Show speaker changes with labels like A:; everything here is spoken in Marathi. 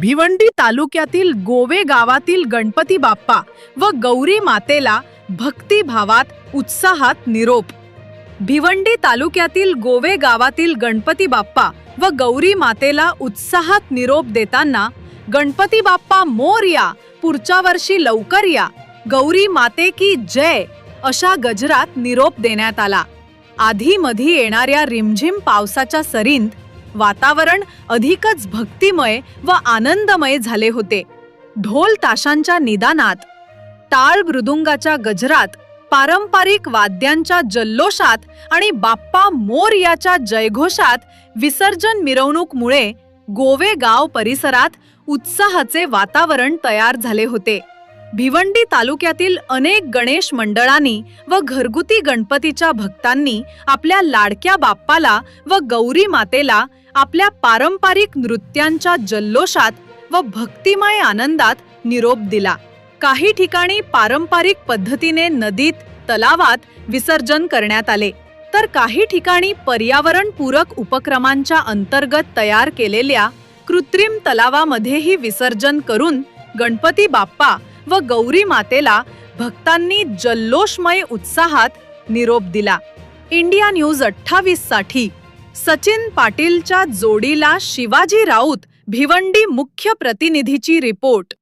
A: भिवंडी तालुक्यातील गोवे गावातील गणपती बाप्पा व गौरी मातेला भक्तिभावात उत्साहात निरोप. भिवंडी तालुक्यातील गोवे गावातील गणपती बाप्पा व गौरी मातेला उत्साहात निरोप देताना गणपती बाप्पा मोर या पुढच्या वर्षी लवकर या गौरी माते की जय अशा गजरात निरोप देण्यात आला. आधी मधी येणाऱ्या रिमझिम पावसाच्या सरींत वातावरण अधिकच भक्तिमय व आनंदमय झाले होते. ढोल ताशांच्या निदानात टाळ मृदुंगाच्या गजरात पारंपरिक वाद्यांच्या जल्लोषात आणि बाप्पा मोर याच्या जयघोषात विसर्जन मिरवणूकमुळे गोवे गाव परिसरात उत्साहाचे वातावरण तयार झाले होते. भिवंडी तालुक्यातील अनेक गणेश मंडळांनी व घरगुती गणपतीच्या भक्तांनी आपल्या लाडक्या बाप्पाला व गौरी मातेला आपल्या पारंपरिक नृत्यांच्या जल्लोषात व भक्तिमय आनंदात निरोप दिला. काही ठिकाणी पारंपरिक पद्धतीने नदीत तलावात विसर्जन करण्यात आले. तर काही ठिकाणी पर्यावरणपूरक उपक्रमांच्या अंतर्गत तयार केलेल्या कृत्रिम तलावामध्येही विसर्जन करून गणपती बाप्पा व गौरी मातेला भक्तांनी जल्लोषमय उत्साहात निरोप दिला. इंडिया न्यूज अठ्ठावीससाठी सचिन पाटीलच्या जोडीला शिवाजी राऊत भिवंडी मुख्य प्रतिनिधीची रिपोर्ट.